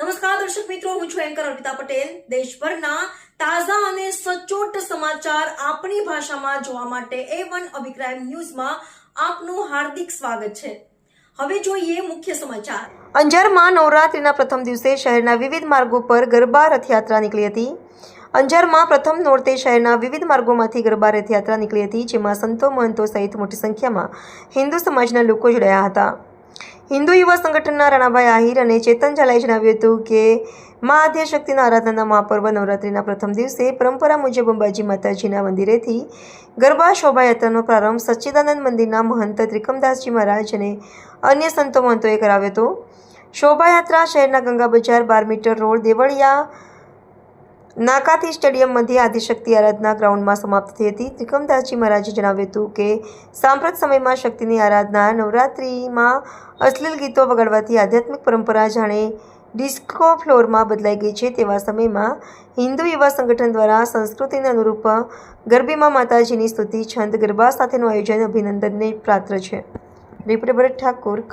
નમસ્કાર, દર્શક મિત્રો, હું છું એન્કર અર્પિતા પટેલ. દેશભરના તાજા અને સચોટ સમાચાર આપણી ભાષામાં જોવા માટે એ વન અભિપ્રાય ન્યૂઝમાં આપનું હાર્દિક સ્વાગત છે. હવે જોઈએ મુખ્ય સમાચાર. અંજારમાં નવરાત્રિના પ્રથમ દિવસે શહેરના વિવિધ માર્ગો પર ગરબા રથયાત્રા નીકળી હતી. અંજારમાં પ્રથમ નોરતે શહેરના વિવિધ માર્ગોમાંથી ગરબા રથયાત્રા નીકળી હતી, જેમાં સંતો મહંતો સહિત મોટી સંખ્યામાં હિન્દુ સમાજના લોકો જોડાયા હતા. હિન્દુ યુવા સંગઠનના રાણાભાઈ આહિર અને ચેતન ઝાલાએ જણાવ્યું હતું કે મા આદ્યશક્તિના આરાધનાના મહાપર્વ નવરાત્રિના પ્રથમ દિવસે પરંપરા મુજબ અંબાજી માતાજીના મંદિરેથી ગરબા શોભાયાત્રાનો પ્રારંભ સચ્ચિદાનંદ મંદિરના મહંત ત્રિકમદાસજી મહારાજ અને અન્ય સંતો મહંતોએ કરાવ્યો હતો. શોભાયાત્રા શહેરના ગંગા બજાર બાર મીટર રોડ દેવળિયા નાકાથી સ્ટેડિયમ મધ્યે આદિશક્તિ આરાધના ગ્રાઉન્ડમાં સમાપ્ત થઈ હતી. ત્રિકમદાસજી મહારાજે જણાવ્યું હતું કે, સાંપ્રત સમયમાં શક્તિની આરાધના નવરાત્રિમાં અશ્લીલ ગીતો વગાડવાથી આધ્યાત્મિક પરંપરા જાણે ડિસ્કો ફ્લોરમાં બદલાઈ ગઈ છે. તેવા સમયમાં હિન્દુ યુવા સંગઠન દ્વારા સંસ્કૃતિને અનુરૂપ ગરબીમાં માતાજીની સ્તુતિ, છંદ ગરબા સાથેનું આયોજન અભિનંદનને પાત્ર છે. રિપોર્ટર ઠાકોર